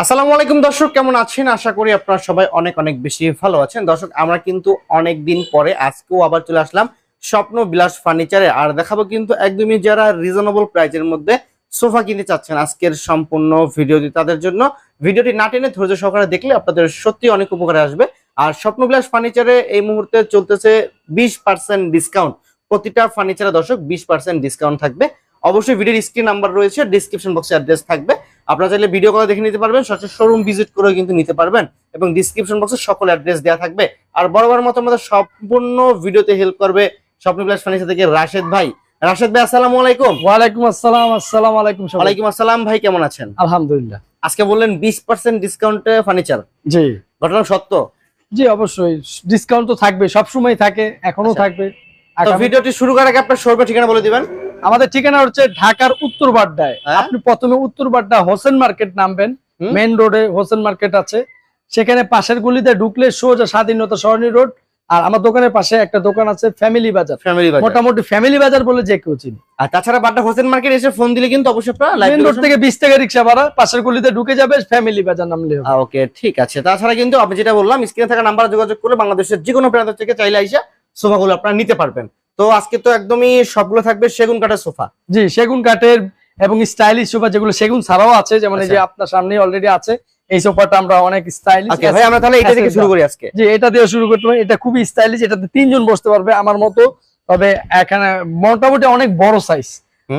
আসসালামু আলাইকুম দর্শক, কেমন আছেন? আশা করি আপনারা সবাই অনেক অনেক বেশি ভালো আছেন। দর্শক, আমরা কিন্তু অনেক দিন পরে আজকেও আবার চলে আসলাম স্বপ্ন বিলাস ফার্নিচারে। আর দেখাবো কিন্তু একদমই যারা রিজনেবল প্রাইজের মধ্যে সোফা কিনতে চাচ্ছেন আজকের সম্পূর্ণ ভিডিওটি তাদের জন্য। ভিডিওটি না টেনে ধৈর্য সহকারে দেখলে আপনাদের সত্যি অনেক উপকারে আসবে। আর স্বপ্ন বিলাস ফার্নিচারে এই মুহূর্তে চলতেছে বিশ পার্সেন্ট ডিসকাউন্ট প্রতিটা ফার্নিচারে দর্শক বিশ পার্সেন্ট ডিসকাউন্ট থাকবে। অবশ্যই ভিডিওর স্ক্রিন নাম্বার রয়েছে ডিসক্রিপশন বক্সে অ্যাড্রেস থাকবে। আপনারা চাইলে ভিডিও কলে দেখে নিতে পারবেন সরাসরি শোরুম ভিজিট করেও কিন্তু নিতে পারবেন এবং ডিসক্রিপশন বক্সে সকল অ্যাড্রেস দেওয়া থাকবে। আর বরাবর মতো আমাদের সম্পূর্ণ ভিডিওতে হেল্প করবে স্বপ্ন প্লাস ফার্নিচার থেকে রাশেদ ভাই। রাশেদ ভাই আসসালামু আলাইকুম। ওয়ালাইকুম আসসালাম আসসালামু আলাইকুম ওয়ালাইকুম আসসালাম ভাই কেমন আছেন? আলহামদুলিল্লাহ। আজকে বললেন বিশ পার্সেন্ট ডিসকাউন্টে ফার্নিচার জি। ঘটনা সত্য? জি অবশ্যই। ডিসকাউন্ট তো থাকবে সব সময় থাকে এখনও আচ্ছা। থাকবে। ভিডিওটি শুরু করার আগে আপনার শোরুমের ঠিকানা বলে দিবেন। আমাদের ঠিকানা হচ্ছে ঢাকার উত্তর বাড্ডায় হ্যাঁ। আপনি প্রথমে উত্তর বাড্ডা হোসেন মার্কেট নামবেন। মেন রোডে হোসেন মার্কেট আছে। সেখানে পাশের গলিতে ঢুকলে সোজা স্বাধীনতা সরণি রোড আর আমার দোকানের পাশে একটা দোকান আছে ফ্যামিলি বাজার। ফ্যামিলি বাজার। মোটামুটি ফ্যামিলি বাজার বলে যে কেউ চিনি। আর তাছাড়া বাড্ডা হোসেন মার্কেট এসে ফোন দিলে কিন্তু অবশ্যই আপনারা লাইভ রোড থেকে বিশ টাকা রিক্সা ভাড়া পাশের গলিতে ঢুকে যাবে ফ্যামিলি বাজার নামলে। ওকে ঠিক আছে। তাছাড়া কিন্তু আমি যেটা বললাম স্ক্রিনে থাকা নাম্বার যোগাযোগ করে বাংলাদেশের যে কোনো প্রান্ত থেকে চাইলে আইসা সোফাগুলো আপনারা নিতে পারবেন। তো আজকে তো একদমই সবগুলো থাকবে সেগুন কাঠের সোফা জি সেগুন কাঠের এবং স্টাইলিশ সোফা যেগুলো সেগুন ছাড়াও আছে যেমন এই যে আচ্ছা। আপনার সামনে অলরেডি আছে এই সোফাটা আমরা অনেক স্টাইলিশ ভাই আমরা তাহলে এটা থেকে শুরু করি আজকে জি এটা দিয়ে শুরু করতে পারি এটা খুবই স্টাইলিশ এটাতে তিনজন বসতে পারবে আমার মতো তবে এখানে মোটামুটি অনেক বড় সাইজ।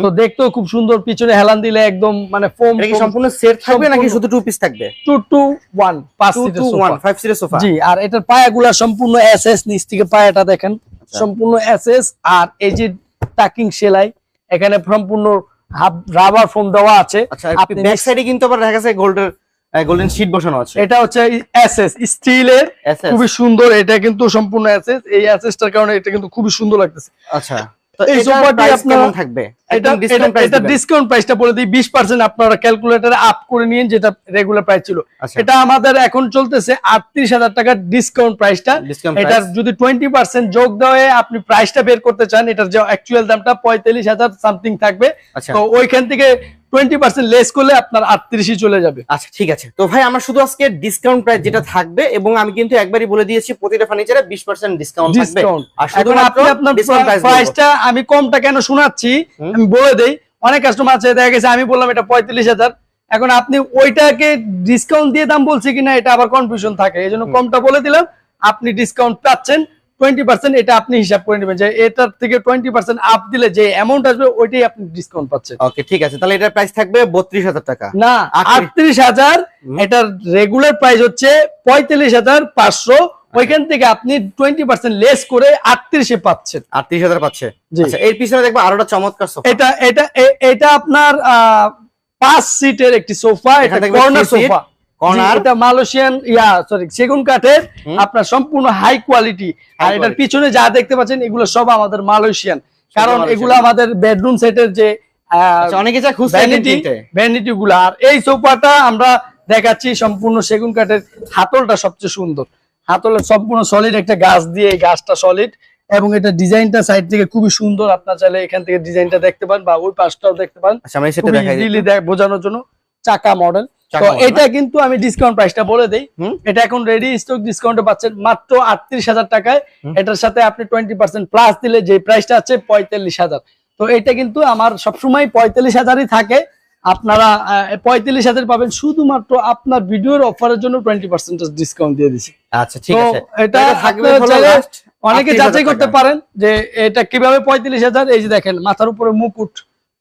তো দেখতেও খুব সুন্দর পিছনে হেলান দিলে একদম মানে ফোম এটা কি সম্পূর্ণ সেট থাকবে নাকি শুধু টু পিস থাকবে? টু টু ওয়ান পাঁচ টু সিটের টু সোফা। ওয়ান ফাইভ সিটের সোফা জি আর এটার পায়াগুলা সম্পূর্ণ এসএস নিচ থেকে পায়াটা দেখেন। আচ্ছা। সম্পূর্ণ এসএস আর এই যে টাকিং সেলাই এখানে সম্পূর্ণ রাবার ফোম দেওয়া আছে। আচ্ছা আপনি ব্যাক সাইডে কিন্তু আবার দেখা গেছে গোল্ডের গোল্ডেন শীট বসানো আছে। এটা হচ্ছে এসএস স্টিলের। খুবই সুন্দর এটা কিন্তু সম্পূর্ণ এসএস এই এসএসটার কারণে এটা কিন্তু খুবই সুন্দর লাগতেছে। আচ্ছা। এটা ডিসকাউন্ট এটা প্রাইসটা বলে দিই বিশ পার্সেন্ট আপনারা ক্যালকুলেটারে আপ করে নিন যেটা রেগুলার প্রাইস ছিল। আচ্ছা। এটা আমাদের এখন চলতেছে আটত্রিশ হাজার টাকার ডিসকাউন্ট প্রাইসটা এটার যদি টোয়েন্টি পার্সেন্ট যোগ দেওয়া আপনি প্রাইসটা বের করতে চান এটার যে অ্যাকচুয়াল দামটা পঁয়তাল্লিশ হাজার সামথিং থাকবে। আচ্ছা। তো ওইখান থেকে টোয়েন্টি পার্সেন্ট লেস করলে আপনার আটত্রিশই চলে যাবে। আচ্ছা ঠিক আছে। তো ভাই আমার শুধু আজকে ডিসকাউন্ট প্রাইস যেটা থাকবে এবং আমি কিন্তু একবারই বলে দিয়েছি প্রতিটা ফার্নিচারে বিশ পার্সেন্ট ডিসকাউন্ট থাকবে। আর শুধুমাত্র আপনার প্রাইসটা আমি কমটা কেন শোনাচ্ছি আমি বলে দেই। অনেক কাস্টমার আছে দেখা গেছে আমি বললাম এটা পঁয়তাল্লিশ হাজার। এখন আপনি ওইটাকে ডিসকাউন্ট দিয়ে দাম বলছি কিনা এটা আবার কনফিউশন থাকে। এই জন্য। কমটা বলে দিলাম আপনি ডিসকাউন্ট পাচ্ছেন। টোয়েন্টি পার্সেন্ট এটা আপনি হিসাব করে নেবেন যে এটার থেকে টোয়েন্টি পার্সেন্ট আপ দিলে যে অ্যামাউন্ট আসবে ওইটাই আপনি ডিসকাউন্ট পাচ্ছেন। ওকে ঠিক আছে। তাহলে এটার প্রাইস থাকবে বত্রিশ হাজার টাকা। না আটত্রিশ- হাজার এটার রেগুলার প্রাইস হচ্ছে পঁয়তাল্লিশ হাজার পাঁচশো। ওইখান থেকে আপনি টোয়েন্টি পার্সেন্ট লেস করে আটত্রিশে পাচ্ছেন। আটত্রিশ হাজার পাচ্ছে। আচ্ছা এর পিছনে দেখব আরোটা চমৎকার এটা এটা এটা আপনার পাঁচ সিটের একটি সোফা এটা কর্নার সোফা কর্নার এটা মালয়েশিয়ান ইয়া সরি সেগুন কাঠের আপনার সম্পূর্ণ হাই কোয়ালিটি আর এটার পিছনে যা দেখতে পাচ্ছেন এগুলো সব আমাদের মালয়েশিয়ান কারণ। এগুলো আমাদের বেডরুম সেটের যে আচ্ছা অনেকে যা ভ্যানিটি ভ্যানিটি গুলো। আর এই সোফাটা আমরা দেখাচ্ছি সম্পূর্ণ সেগুন কাঠের। হাতলটা সবচেয়ে সুন্দর। হাতলের সম্পূর্ণ সলিড একটা গাছ দিয়ে এই গাছটা সলিড এবং এটা ডিজাইনটা সাইড থেকে খুবই সুন্দর। আপনার চাইলে এখান থেকে ডিজাইনটা দেখতে পান বা ওই পাশটাও দেখতে পান আচ্ছা বোঝানোর জন্য চাকা মডেল তো এটা কিন্তু আমি ডিসকাউন্ট প্রাইসটা বলে দেই। এটা এখন রেডি স্টক ডিসকাউন্টে পাচ্ছেন মাত্র আটত্রিশ হাজার টাকায়। এটার সাথে আপনি টোয়েন্টি পার্সেন্ট প্লাস দিলে যে প্রাইসটা আছে পঁয়তাল্লিশ হাজার। তো এটা কিন্তু আমার সবসময় পঁয়তাল্লিশ হাজারই থাকে। আপনারা পঁয়তাল্লিশ হাজার পাবেন শুধুমাত্র আপনার ভিডিওর অফারের জন্য টোয়েন্টি পার্সেন্ট ডিসকাউন্ট দিয়ে দিচ্ছি আচ্ছা ঠিক আছে। এটা থাকবে অনেকে যাচাই করতে পারেন যে এটা কীভাবে পঁয়তাল্লিশ হাজার এই যে দেখেন মাথার উপরে মুকুট।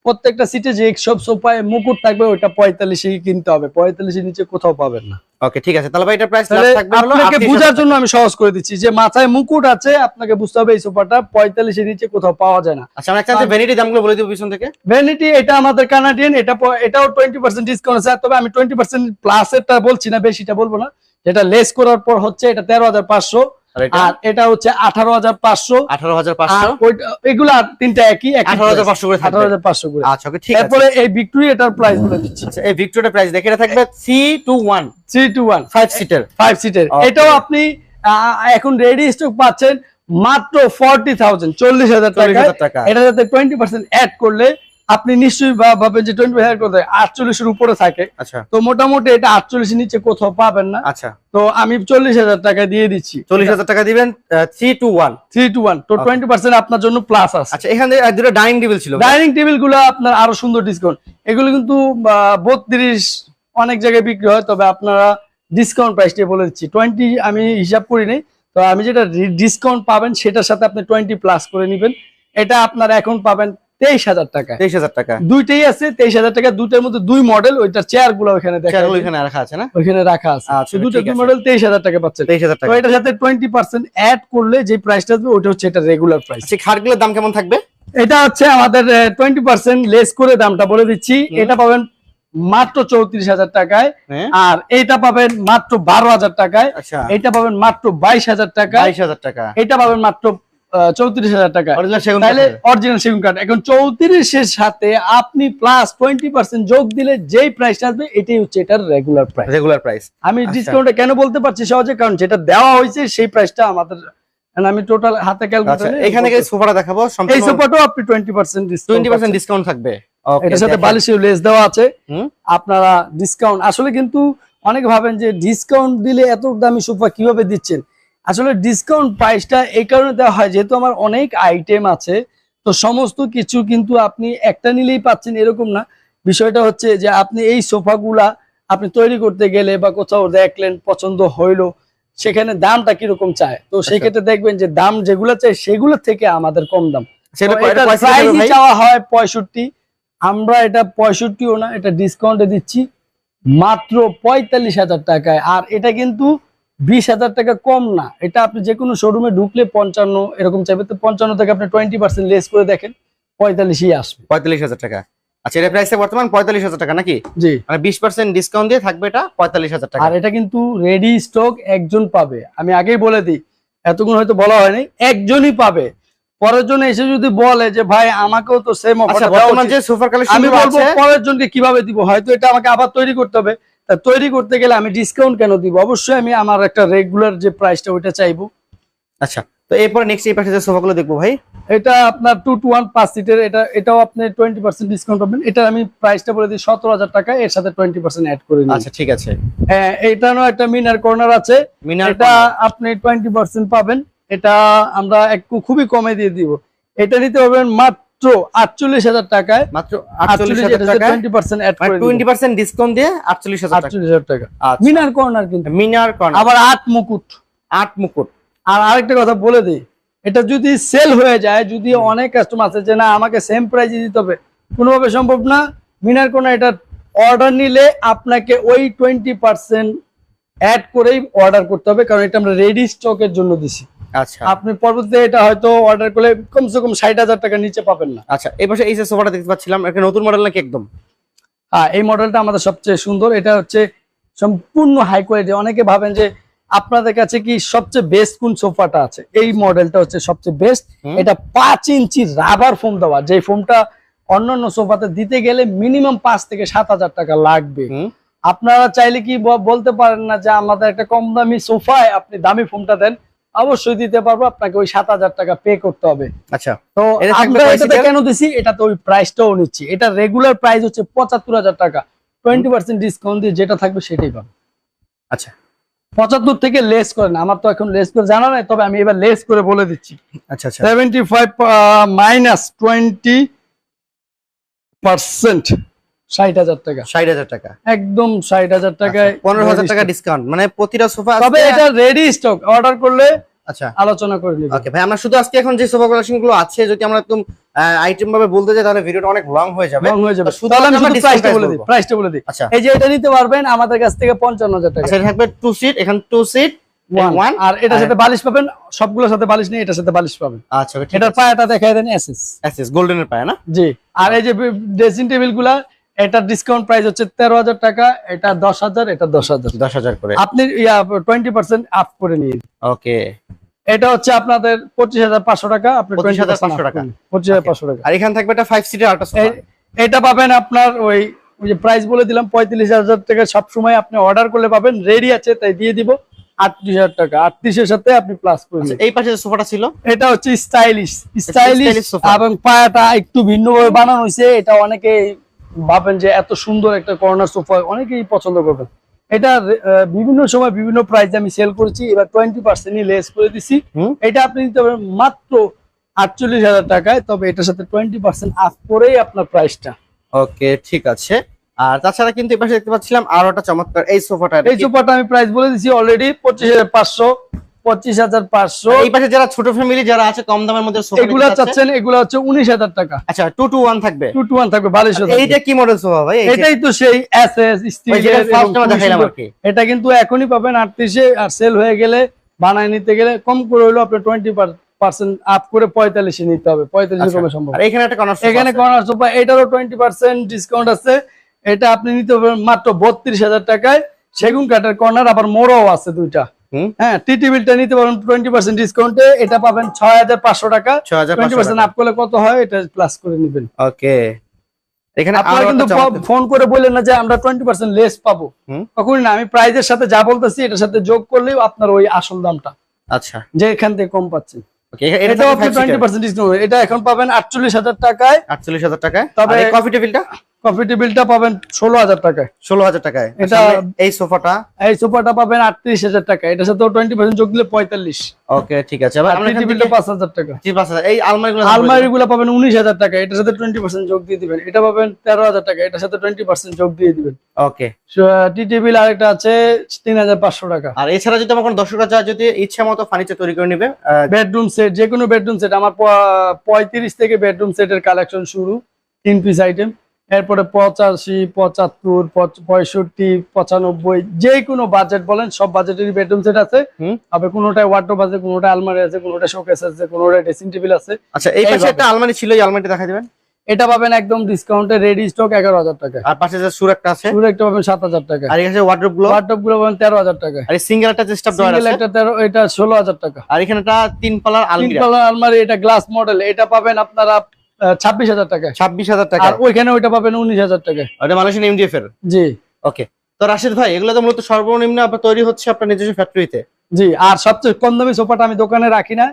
প্রত্যেকটা সিটে যে সব সোফায় মুকুট থাকবে ওইটা পঁয়তাল্লিশে কিনতে হবে। পঁয়তাল্লিশের নিচে কোথাও পাবেন না। ওকে ঠিক আছে। তাহলে ভাই এটার প্রাইস থাকবে হলো আপনাকে বোঝার জন্য আমি সহজ করে দিচ্ছি যে মাথায় মুকুট আছে আপনাকে বুঝতে হবে এই সোফাটা পঁয়তাল্লিশের নিচে কোথাও পাওয়া যায় না। আচ্ছা আমরা একটা ভ্যানিটি দামগুলো বলে দিব পিছন থেকে। ভ্যানিটি এটা আমাদের কানাডিয়ান এটা এটাও টোয়েন্টি পার্সেন্ট ডিসকাউন্ট আছে। তবে আমি টোয়েন্টি পার্সেন্ট প্লাস এরটা বলছি না বেশিটা বলব না। যেটা লেস করার পর হচ্ছে এটা তেরো হাজার পাঁচশো। আর এটা? হচ্ছে আঠারো হাজার পাঁচশো। আঠারো হাজার পাঁচশো? এগুলা তিনটা একই আঠারো হাজার পাঁচশো করে আঠারো হাজার পাঁচশো করে। আচ্ছা ঠিক আছে। এরপরে এই ভিক্টোরি এটার প্রাইস বলে দিচ্ছি। আচ্ছা এই ভিক্টোরিয়া প্রাইস দেখে এটা থাকবে C two one three two one five seater five সিটের এটাও আপনি এখন রেডি স্টক পাচ্ছেন মাত্র ফর্টি থাউজেন্ড চল্লিশ হাজার টাকা। এটা যাতে টোয়েন্টি পার্সেন্ট অ্যাড করলে আপনি নিশ্চয়ই ভা- ভাববেন যে টোয়েন্টি হাজার কোথায় আটচল্লিশের উপরে থাকে। আচ্ছা। তো মোটামুটি এটা আটচল্লিশের নিচে কোথাও পাবেন না। আচ্ছা। তো আমি চল্লিশ হাজার টাকা দিয়ে দিচ্ছি। চল্লিশ হাজার টাকা দিবেন three two one three two one তো টোয়েন্টি পার্সেন্ট আপনার জন্য প্লাস আছে। আচ্ছা এখানে দুটো ডাইনিং টেবিল ছিল। ডাইনিং টেবিলগুলো আপনার আরও সুন্দর ডিসকাউন্ট এগুলো কিন্তু বত্রিশ অনেক জায়গায় বিক্রি হয় তবে আপনারা ডিসকাউন্ট প্রাইসটা বলে দিচ্ছি। টোয়েন্টি আমি হিসাব করি নাই। তো আমি যেটা ডিসকাউন্ট পাবেন সেটার সাথে আপনি টোয়েন্টি প্লাস করে নেবেন। এটা আপনারা এখন পাবেন তেইশ হাজার টাকা। তেইশ হাজার টাকা। দুইটাই আছে তেইশ হাজার টাকা। দুইটার মধ্যে দুই মডেল ওইটার চেয়ারগুলো ওইখানে দেখা চেয়ারগুলো এখানে রাখা আছে না? ওইখানে রাখা আছে। আচ্ছা, তো দুই মডেল তেইশ হাজার টাকা পাচ্ছেন তেইশ হাজার টাকা। এটার সাথে টোয়েন্টি পার্সেন্ট অ্যাড করলে যে প্রাইসটা আসবে ওটা হচ্ছে এটা রেগুলার প্রাইস খাটগুলোর দাম কেমন থাকবে? এটা হচ্ছে আমাদের টোয়েন্টি পার্সেন্ট লেস করে দামটা বলে দিচ্ছি। এটা পাবেন মাত্র চৌত্রিশ হাজার টাকায়। হ্যাঁ। আর এটা পাবেন মাত্র বারো হাজার টাকায়। আচ্ছা। এটা পাবেন মাত্র বাইশ হাজার টাকায়। বাইশ হাজার টাকা। এটা পাবেন মাত্র চৌত্রিশ হাজার টাকা। অরিজিনাল সেগুন তাহলে অরিজিনাল সেগুন কাঠ এখন চৌত্রিশের সাথে আপনি প্লাস টোয়েন্টি পার্সেন্ট যোগ দিলে যেই প্রাইসটা আসবে এটাই হচ্ছে এটার রেগুলার প্রাইস রেগুলার প্রাইস আমি আচ্ছা। কেন বলতে পারছি সহজে? কারণ যেটা দেওয়া হয়েছে সেই প্রাইসটা আমাদের আমি টোটাল হাতে আচ্ছা এখানে সোফাটা দেখাবো এই সোফাটাও আপনি ডিসকাউন্ট থাকবে। এটার সাথে বালিশের লেস দেওয়া আছে। আপনারা ডিসকাউন্ট আসলে কিন্তু অনেক ভাবেন যে ডিসকাউন্ট দিলে এত দামি সোফা কীভাবে দিচ্ছেন? আসলে ডিসকাউন্ট প্রাইসটা এই কারণে দেওয়া হয় যেহেতু আমার অনেক আইটেম আছে তো সমস্ত কিছু কিন্তু আপনি একটা নিলেই পাচ্ছেন এরকম না বিষয়টা হচ্ছে যে আপনি এই সোফাগুলা আপনি তৈরি করতে গেলে বা কোথাও দেখলেন পছন্দ হইল সেখানে দামটা কীরকম চায় তো আচ্ছা। সেক্ষেত্রে দেখবেন যে দাম যেগুলো চাই সেগুলোর থেকে আমাদের কম দাম? চাওয়া হয় পঁয়ষট্টি আমরা এটা পঁয়ষট্টিও না এটা ডিসকাউন্টে দিচ্ছি মাত্র পঁয়তাল্লিশ হাজার টাকায় আর এটা কিন্তু বিশ হাজার টাকা কম না। এটা আপনি যে কোনো শোরুমে ঢুকলে পঞ্চান্ন এরকম চাইবে তো পঞ্চান্ন থেকে আপনি টোয়েন্টি পার্সেন্ট লেস করে দেখেন পঁয়তাল্লিশই আসবে। পঁয়তাল্লিশ হাজার টাকা। আচ্ছা এটা প্রাইসে বর্তমান পঁয়তাল্লিশ হাজার টাকা নাকি? জি। মানে বিশ পার্সেন্ট ডিসকাউন্ট দিয়ে থাকবে এটা পঁয়তাল্লিশ হাজার টাকা। আর এটা কিন্তু রেডি স্টক একজন পাবে। আমি আগেই বলে দিই এতক্ষণ হয়তো বলা হয়নি একজনই পাবে। পরের জন্য এসে যদি বলে যে ভাই আমাকেও তো সেম আচ্ছা অফার আমি বলব পরের জনকে কীভাবে দিব? হয়তো এটা আমাকে আবার তৈরি করতে হবে। তা তৈরি করতে গেলে আমি ডিসকাউন্ট কেন দিব? অবশ্যই আমি আমার একটা রেগুলার যে প্রাইসটা ওইটা চাইব। আচ্ছা তো এরপরে নেক্সট এই পাশে যে সোফাগুলো দেখব ভাই। এটা আপনার টু টু ওয়ান পাঁচ সিটের এটা এটাও আপনি টোয়েন্টি পার্সেন্ট ডিসকাউন্ট পাবেন। এটা আমি প্রাইসটা বলে দিই সতেরো হাজার টাকা এর সাথে টোয়েন্টি পার্সেন্ট অ্যাড করে আচ্ছা ঠিক আছে। হ্যাঁ এটারও একটা মিনার কর্নার আছে। এটা আপনি টোয়েন্টি পার্সেন্ট পাবেন। এটা আমরা একটু খুবই কমে দিয়ে দিব। এটা নিতে পারবেন মাত্র আটচল্লিশ হাজার টাকায়। মাত্র আটচল্লিশ আটচল্লিশ হাজার টাকা টোয়েন্টি পার্সেন্ট টোয়েন্টি ডিসকাউন্ট দিয়ে আটচল্লিশ হাজার টাকা। আটচল্লিশ হাজার টাকা। আচ্ছা। মিনার কর্নার কিন্তু। মিনার কর্নার। আবার আট মুকুট। আট মুকুট। আর আরেকটা কথা বলে দিই এটা যদি সেল হয়ে যায় যদি অনেক কাস্টমার আছে যে না আমাকে সেম প্রাইসে দিতে হবে কোনোভাবে সম্ভব না। মিনার কর্নার এটা অর্ডার নিলে আপনাকে ওই টোয়েন্টি পার্সেন্ট অ্যাড করেই অর্ডার করতে হবে কারণ এটা আমরা রেডি স্টকের জন্য দিছি। আচ্ছা। আপনি পরবর্তীতে এটা হয়তো অর্ডার করলে কমসে কম ষাট হাজার টাকা নিচে পাবেন না। আচ্ছা এই পাশে এই যে সোফাটা দেখতে পাচ্ছিলাম একটা নতুন মডেল নাকি একদম? হ্যাঁ এই মডেলটা আমাদের সবচেয়ে সুন্দর। এটা হচ্ছে সম্পূর্ণ হাই কোয়ালিটি অনেকে ভাবেন যে আপনাদের কাছে কি সবচেয়ে বেস্ট কোন সোফাটা আছে? এই মডেলটা হচ্ছে সবচেয়ে বেস্ট এটা পাঁচ ইঞ্চি রাবার ফোম দেওয়া। যে ফোমটা অন্যান্য সোফাতে দিতে গেলে মিনিমাম পাঁচ থেকে সাত হাজার টাকা লাগবে। আপনারা চাইলে কি বলতে পারেন না যে আমাদের একটা কম দামি সোফায় আপনি দামি ফোমটা দেন? অবশ্যই দিতে পারব আপনাকে ওই সাত হাজার টাকা পে করতে হবে। আচ্ছা তো আমরা এটাতে কেন দিছি? এটা তো ওই প্রাইসটাও নিচ্ছি। এটা রেগুলার প্রাইস হচ্ছে পঁচাত্তর হাজার টাকা। টোয়েন্টি পার্সেন্ট ডিসকাউন্ট দিয়ে যেটা থাকবে সেটাই পাবে আচ্ছা। পঁচাত্তর থেকে লেস করেন। আমার তো এখন লেস করে জানা নাই তবে আমি এবার লেস করে বলে দিচ্ছি। আচ্ছা আচ্ছা। Seventy five minus twenty percent ষাট হাজার টাকা। ষাট হাজার টাকা। একদম ষাট হাজার টাকায় আচ্ছা, পনেরো হাজার টাকা ডিসকাউন্ট মানে প্রতিটা সোফা তবে এটা রেডি স্টক অর্ডার করলে আচ্ছা। আলোচনা করে ওকে ভাই আমরা শুধু আজকে এখন যে সোফা কালেকশনগুলো আছে যদি আমরা একদম আইটেম ভাবে বলতে যাই তাহলে ভিডিওটা অনেক লং হয়ে যাবে। লং হয়ে যাবে। শুধু আমি শুধু প্রাইসটা বলে দিই প্রাইসটা বলে দিই। আচ্ছা। এই যে এটা নিতে পারবেন আমাদের কাছ থেকে পঞ্চান্ন হাজার টাকা। থাকবে টু সিট এখানে টু সিট. ওয়ান আর এটার সাথে বালিশ পাবেন সবগুলোর সাথে বালিশ নেই এটার সাথে বালিশ পাবেন। আচ্ছা এটার পায়াটা দেখাই দেন এসএস আছে গোল্ডেনের পায় না? জি। আর এই যে ড্রেসিং টেবিলগুলা এটার ডিসকাউন্ট প্রাইস হচ্ছে তেরো হাজার টাকা এটা দশ হাজার এটা দশ হাজার। দশ হাজার করে। আপনি টোয়েন্টি পার্সেন্ট আপ করে নিন। ওকে এটা হচ্ছে আপনাদের পঁচিশ হাজার পাঁচশো টাকা আপনি 25,500 টাকা। পঁচিশ হাজার পাঁচশো টাকা। আর এখানে থাকবে একটা ফাইভ সিটের সোফা এটা পাবেন আপনার ওই ওই যে প্রাইস বলে দিলাম পঁয়ত্রিশ হাজার টাকা সবসময় আপনি অর্ডার করলে পাবেন রেডি আছে তাই দিয়ে দিব আটত্রিশ হাজার টাকা আটত্রিশের সাথে আপনি প্লাস করে আচ্ছা, এই পাশে সোফাটা ছিল? এটা হচ্ছে স্টাইলিশ স্টাইলিশ। এবং পায়াটা একটু ভিন্নভাবে বানানো হয়েছে এটা অনেকে ভাবেন যে এত সুন্দর একটা কর্নার সোফা অনেকেই পছন্দ করবেন। এটা বিভিন্ন সময় বিভিন্ন প্রাইসে আমি সেল করেছি এবার টোয়েন্টি পার্সেন্টই লেস করে দিছি। এটা আপনি নিতে পারেন মাত্র আটচল্লিশ হাজার টাকায় তবে এটার সাথে টোয়েন্টি পার্সেন্ট আপ করেই আপনার প্রাইসটা ওকে ঠিক আছে। আর তাছাড়া কিন্তু এই পাশে দেখতে পাচ্ছিলাম আরও একটা চমৎকার এই সোফাটা এই সোফাটা আমি প্রাইস বলে দিছি অলরেডি পঁচিশ হাজার পাঁচশো। পঁচিশ হাজার পাঁচশো। এই পাশে যারা ছোট ফ্যামিলি যারা আছে কম দামের মধ্যে এগুলা চাচ্ছেন এগুলা হচ্ছে উনিশ হাজার টাকা। আচ্ছা টু টু ওয়ান থাকবে? টু টু ওয়ান থাকবে বালিশ এইটা কি মডেল সোফা ভাই? এটাই তো সেই এস এস ওই যেটা first আমরা দেখাইলাম আর কি। এটা কিন্তু এখনই পাবেন আটত্রিশে আর সেল হয়ে গেলে বানায় নিতে গেলে কম করে হলো আপনার টোয়েন্টি পার্সেন্ট আপ করে পঁয়তাল্লিশে নিতে হবে পঁয়তাল্লিশে আচ্ছা, কমে সম্ভব। এখানে একটা কর্নার এখানে কর্নার সোফা এটারও টোয়েন্টি পার্সেন্ট ডিসকাউন্ট আছে। এটা আপনি নিতে পারবেন মাত্র বত্রিশ হাজার টাকায়। সেগুন কাঠের কর্নার আবার মোড়ও আছে দুইটা। হ্যাঁ টি টেবিলটা নিতে পারবেন টোয়েন্টি পার্সেন্ট ডিসকাউন্টে এটা পাবেন ছয় হাজার পাঁচশো টাকা। ছয় হাজার পার্সেন্ট আপ করলে কত হয়? এটা প্লাস করে নেবেন। ওকে এখানে আপনারা কিন্তু ফোন করে বললেন না যে আমরা টোয়েন্টি পার্সেন্ট লেস পাবো। হুম। না আমি প্রাইজের সাথে যা বলতেছি এটার সাথে যোগ করলেও আপনার ওই আসল দামটা। আচ্ছা। যে এখান থেকে কম পাচ্ছেন। এটা আপনি টোয়েন্টি পার্সেন্ট ডিসকাউন্ট এটা এখন পাবেন আটচল্লিশ হাজার টাকায়। আটচল্লিশ হাজার টাকায়। তবে- তবে কফি টেবিলটা কফি টেবিলটা পাবেন ষোলো হাজার টাকায়। ষোলো হাজার টাকায়। এটা- এটা এই সোফাটা? এই সোফাটা পাবেন আটত্রিশ হাজার টাকা এটার সাথে টোয়েন্টি পার্সেন্ট যোগ দিলে পঁয়তাল্লিশ। ওকে ঠিক আছে। টেবিলটা পাঁচ হাজার টাকা। এই আলমারিগুলো আলমারি গুলো পাবেন উনিশ হাজার টাকা এটার সাথে টোয়েন্টি পার্সেন্ট যোগ দিয়ে দিবেন। এটা পাবেন তেরো হাজার টাকা এটার সাথে টোয়েন্টি পার্সেন্ট যোগ দিয়ে দিবেন। ওকে। টি টেবিল আরেকটা আছে তিন হাজার পাঁচশো টাকা। আর এছাড়া যদি আমার দর্শকরা চায় যদি ইচ্ছা মতো ফার্নিচার তৈরি করে নিবে বেডরুম সেট যে কোনো বেডরুম সেট। আমার পঁয়ত্রিশ থেকে বেডরুম সেটের কালেকশন শুরু। তিন পিস আইটেম এরপরে পঁচাশি পঁচাত্তর পঁয়ষট্টি পঁচানব্বই যে কোনো বাজেট বলেন সব বাজেটেরই বেডরুম সেট আছে। তবে কোনোটায় ওয়ার্ডরোব আছে কোনোটায় আলমারি আছে কোনোটা শোকেস আছে কোনোটায় ড্রেসিং টেবিল আছে। আচ্ছা এই পাশে একটা আলমারি ছিল এই আলমারিটা দেখা দিবেন। এটা পাবেন একদম ডিসকাউন্টে রেডি স্টক এগারো হাজার টাকা। আর পাশে যে সুর একটা আছে পুরো একটা পাবেন সাত হাজার টাকা। আর এখানে ওয়ার্ড্রোবগুলো? ওয়ার্ডরোবগুলো পাবেন তেরো হাজার টাকা। আর সিঙ্গেল একটা চেষ্টা সিঙ্গেল একটা তেরো এটা ষোলো হাজার টাকা। আর এখানে একটা তিন পালার তিন আলমিরা। তলার আলমারি এটা গ্লাস মডেল এটা পাবেন আপনারা ছাব্বিশ হাজার টাকা। ছাব্বিশ হাজার টাকা। আর ওইখানে ওইটা পাবেন উনিশ হাজার টাকা। ওটা মালয়েশিয়ান এমডিএফ এর জি। ওকে। তো রাশিদ ভাই এগুলো তো মূলত সর্বনিম্ন আপনার তৈরি হচ্ছে আপনার নিজস্ব ফ্যাক্টরিতে জি আর সবচেয়ে কম দামি সোফাটা আমি দোকানে রাখি না।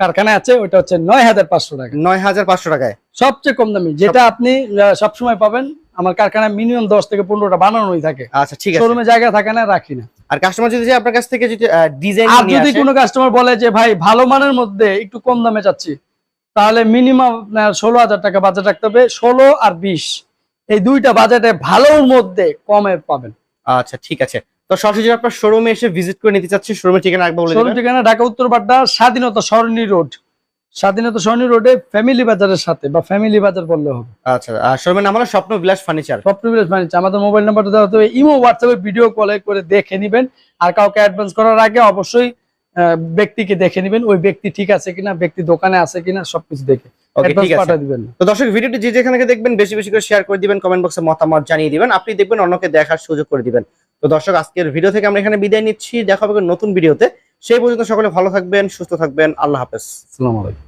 কারখানায় আছে হচ্ছে নয় হাজার পাঁচশো টাকা। নয় হাজার পাঁচশো টাকায়? সবচেয়ে কম দামি যেটা আপনি সবসময় পাবেন আমার কারখানায় মিনিমাম দশ থেকে পনেরোটা বানানোই থাকে। আচ্ছা ঠিক আছে। শোরুমে জায়গা থাকে না রাখি না। আর কাস্টমার যদি আপনার কাছ থেকে যদি ডিজাইন আর যদি কোনো কাস্টমার বলে যে ভাই ভালো মানের মধ্যে একটু কম দামে চাচ্ছি। তাহলে মিনিমাম আপনার ষোলো হাজার টাকা বাজেট রাখতে হবে। ষোলো আর বিশ এই দুইটা বাজেটে ভালোর মধ্যে কমে পাবেন। আচ্ছা ঠিক আছে। তো সরাসরি আপনার শোরুমে এসে ভিজিট করে নিতে চাচ্ছি শোরুমের ঠিকানা একবার বলে শোরুম ঠিকানা ঢাকা উত্তর বাড্ডা স্বাধীনতা সরণি রোড। স্বাধীনতা সরণি রোডে ফ্যামিলি বাজারের সাথে বা ফ্যামিলি বাজার বললে হবে। আচ্ছা আর শোরুমের নাম হলো স্বপ্ন বিলাস ফার্নিচার সব প্রিভিলেজ ফার্নিচার আমাদের মোবাইল নাম্বারটা দেওয়া হবে। ইমো হোয়াটসঅ্যাপে ভিডিও কলে করে দেখে নেবেন। আর কাউকে অ্যাডভান্স করার আগে অবশ্যই ব্যক্তিকে দেখে নেবেন ওই ব্যক্তি ঠিক আছে কিনা ব্যক্তি দোকানে আছে কিনা সবকিছু দেখে তো দর্শক ভিডিওটি যে যেখানে দেখবেন বেশি বেশি করে শেয়ার করে দিবেন কমেন্ট বক্সে মতামত জানিয়ে দিবেন। আপনি দেখবেন অন্যকে দেখার সুযোগ করে দিবেন। তো দর্শক আজকের ভিডিও থেকে আমরা এখানে বিদায় নিচ্ছি। দেখা হবে নতুন ভিডিওতে সেই পর্যন্ত সকলে ভালো থাকবেন সুস্থ থাকবেন। আল্লাহ হাফেজ। আসসালামু আলাইকুম।